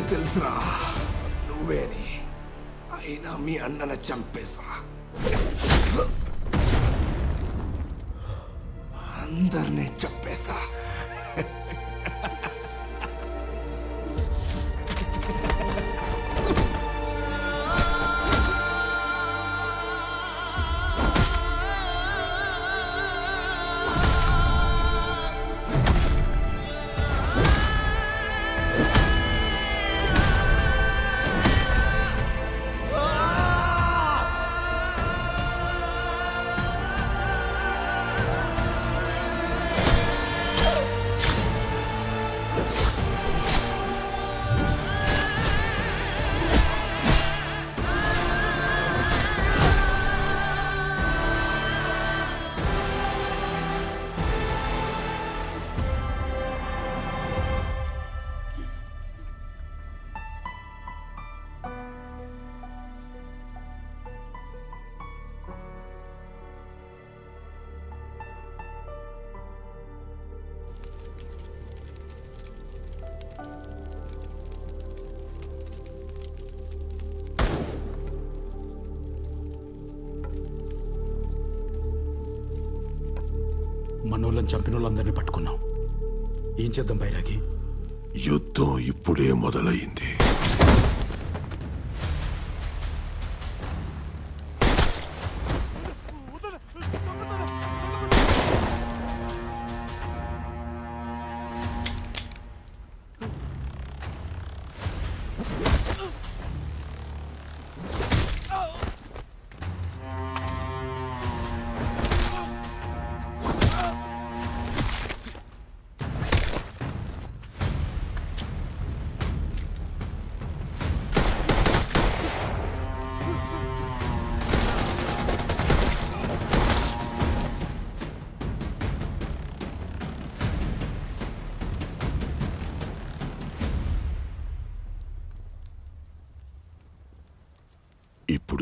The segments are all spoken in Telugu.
తెలుసురా. నువ్వేని. అయినా మీ అన్నను చంపేసరా అందరినీ చంపేసా మనోళ్ళని చంపిన వాళ్ళందరినీ పట్టుకున్నాం. ఏం చేద్దాం బైరాగి? యుద్ధం ఇప్పుడే మొదలైంది.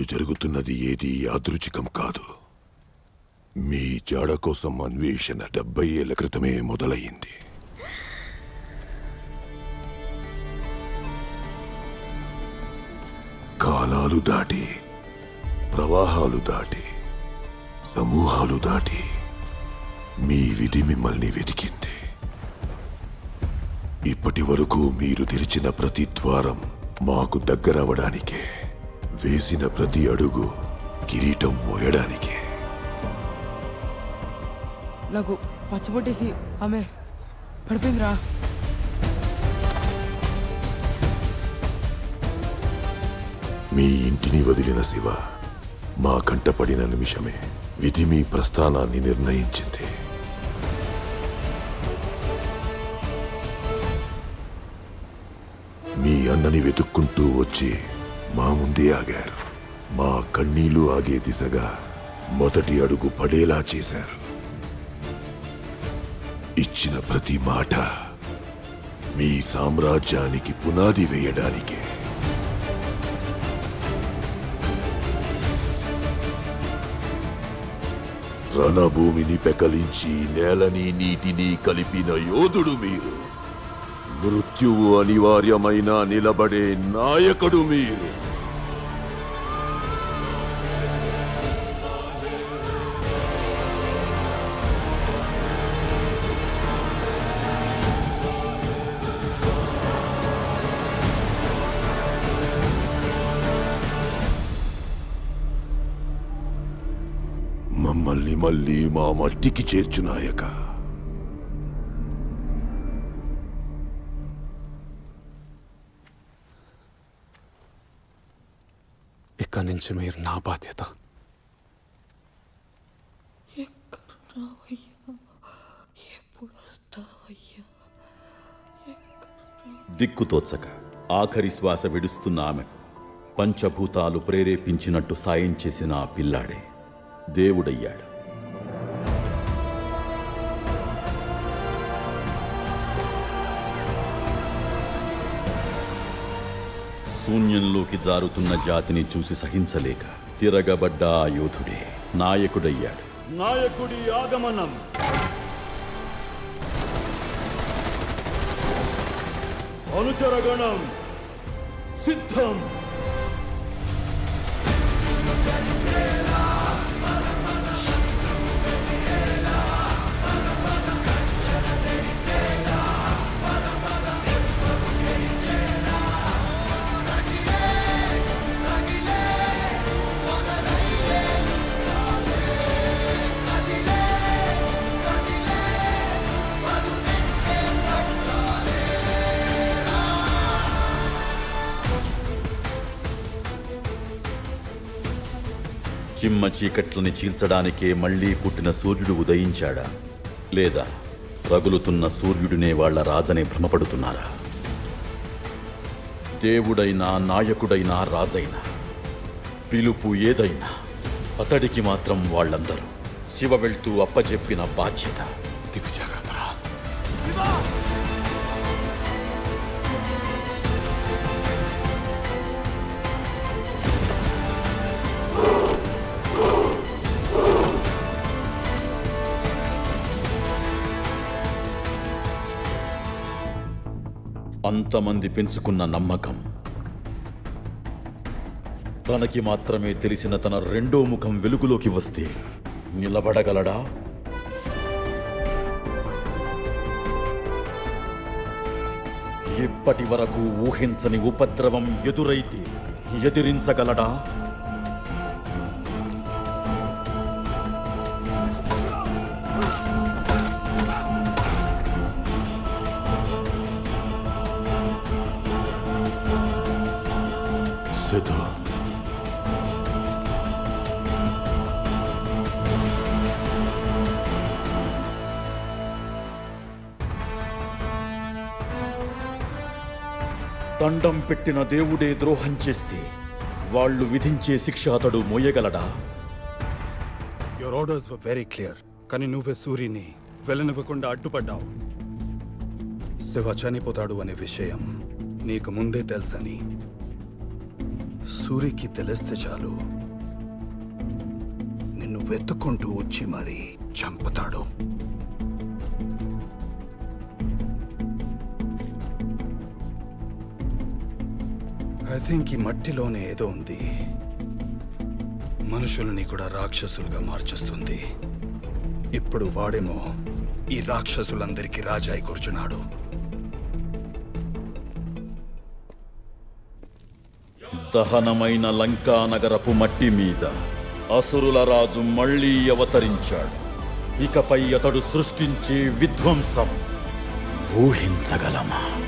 ఇప్పుడు జరుగుతున్నది ఏది యాదృచికం కాదు. మీ జాడ కోసం అన్వేషణ డెబ్బై ఏళ్ళ క్రితమే మొదలయ్యింది. కాలాలు దాటి ప్రవాహాలు దాటి సమూహాలు దాటి మీ విధి మిమ్మల్ని వెతికింది. ఇప్పటి వరకు మీరు తెరిచిన ప్రతి ద్వారం మాకు దగ్గరవడానికే వేసిన ప్రతి అడుగు కిరీటం మోయడానికే. నాకు పచ్చబొట్టేసి ఆమె పడిపోయిందిరా. మీ ఇంటిని వదిలిన శివ మా కంటపడిన నిమిషమే విధి మీ ప్రస్థానాన్ని నిర్ణయించింది. మీ అన్నని వెతుక్కుంటూ వచ్చి మా ముందే ఆగారు. మా కన్నీళ్ళు ఆగే దిశగా మొదటి అడుగు పడేలా చేశారు. ఇచ్చిన ప్రతి మాట మీ సామ్రాజ్యానికి పునాది వేయడానికే. రణభూమిని పెకలించి నేలని నీటిని కలిపిన యోధుడు మీరు. మృత్యువు అనివార్యమైన నిలబడే నాయకుడు మీరు. మమ్మల్ని మళ్ళీ మా మట్టికి చేర్చునాయక ఇక్కడి నుంచి మీరు నా బాధ్యత. దిక్కుతోచక ఆఖరి శ్వాస విడుస్తున్న ఆమెకు పంచభూతాలు ప్రేరేపించినట్టు సాయం చేసిన ఆ పిల్లాడే దేవుడయ్యాడు. శూన్యంలోకి జారుతున్న జాతిని చూసి సహించలేక తిరగబడ్డ ఆ యోధుడే నాయకుడయ్యాడు. నాయకుడి ఆగమనం. అనుచరగణం సిద్ధం. చిమ్మ చీకట్లని చీల్చడానికే మళ్ళీ పుట్టిన సూర్యుడు ఉదయించాడా? లేదా రగులుతున్న సూర్యుడినే వాళ్ళ రాజనే భ్రమపడుతున్నారా? దేవుడైనా నాయకుడైనా రాజైనా పిలుపు ఏదైనా అతడికి మాత్రం వాళ్ళందరూ శివ వెళ్తూ అప్పచెప్పిన బాధ్యత. దివ్య అంతమంది పెంచుకున్న నమ్మకం. తనకి మాత్రమే తెలిసిన తన రెండో ముఖం వెలుగులోకి వస్తే నిలబడగలడా? ఇప్పటి వరకు ఊహించని ఉపద్రవం ఎదురైతే ఎదిరించగలడా? సిద్ధు దండం పెట్టిన దేవుడే ద్రోహం చేస్తే వాళ్ళు విధించే శిక్ష అతడు మోయగలడా? Your orders were very clear కానీ నువ్వే సూర్యుని వెళ్ళనివ్వకుండా అడ్డుపడ్డావు. శివ చనిపోతాడు అనే విషయం నీకు ముందే తెలుసని. సూరికి తెలిస్తే చాలు. నిన్ను వెతుక్కుంటూ వచ్చి మరి చంపుతాడు. ఐ థింక్ ఈ మట్టిలోనే ఏదో ఉంది. మనుషుల్ని కూడా రాక్షసులుగా మార్చేస్తుంది. ఇప్పుడు వాడేమో ఈ రాక్షసులందరికీ రాజాయి కూర్చున్నాడు. దహనమైన లంకా నగరపు మట్టి మీద అసురుల రాజు మళ్ళీ అవతరించాడు. ఇకపై అతడు సృష్టించే విధ్వంసం. ఊహించగలమా?